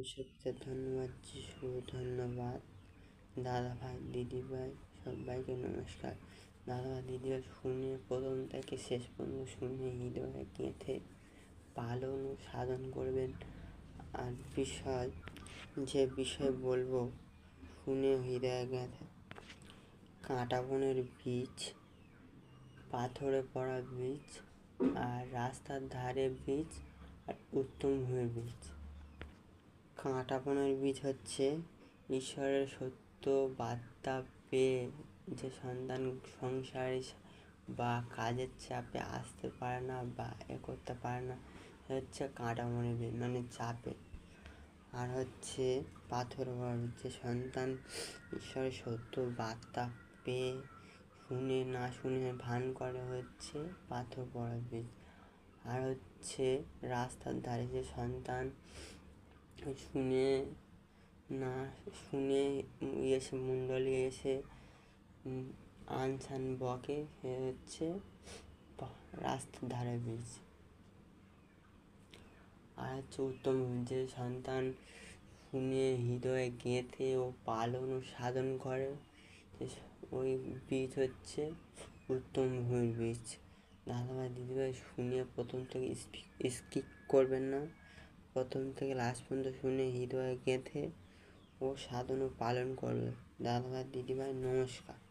বিশ্বকে ধন্যবাদ যিশু ধন্যবাদ দাদা ভাই দিদি ভাই সবাইকে নমস্কার। দাদা ভাই দিদি ভাই শুনে প্রথম থেকে শেষ পর্যন্ত শুনে হৃদয়ে গেঁথে পালন ও সাধন করবেন। আর বিষয়, যে বিষয় বলব, শুনে হৃদয়ে গেঁথে। কাঁটা বনের বীজ, পাথরে পড়া বীজ, আর রাস্তার ধারে বীজ, আর উত্তম হয়ে বীজ। কাঁটা বনের বীজ হচ্ছে ঈশ্বরের সত্য বার্তা পেয়ে যে সন্তান সংসারে বা কাজের চাপে আসতে পারে না বা এ করতে পারে না হচ্ছে কাঁটা বনের বীজ মানে চাপে। আর হচ্ছে পাথর বড় যে সন্তান ঈশ্বরের সত্য বার্তা পেয়ে শুনে না শুনে ভান করে হচ্ছে পাথর পড়া বীজ। আর হচ্ছে রাস্তার ধারে যে সন্তান শুনে, না, শুনে এসে মণ্ডলী এসে আনসান বকে হচ্ছে রাস্তার ধারে বীজ আর হচ্ছে উত্তম যে সন্তান শুনে হৃদয়ে গেঁথে ও পালন ও সাধন করে ওই বীজ হচ্ছে উত্তম ভূমির বীজ। দাদাভাই দিদিভাই শুনে প্রথম থেকে স্কিপ করবেন না। প্রথম থেকে লাস্ট পর্যন্ত শুনে হৃদয়ে গেঁথে ও সাধন পালন করবে। দাদাভাই দিদিভাই নমস্কার।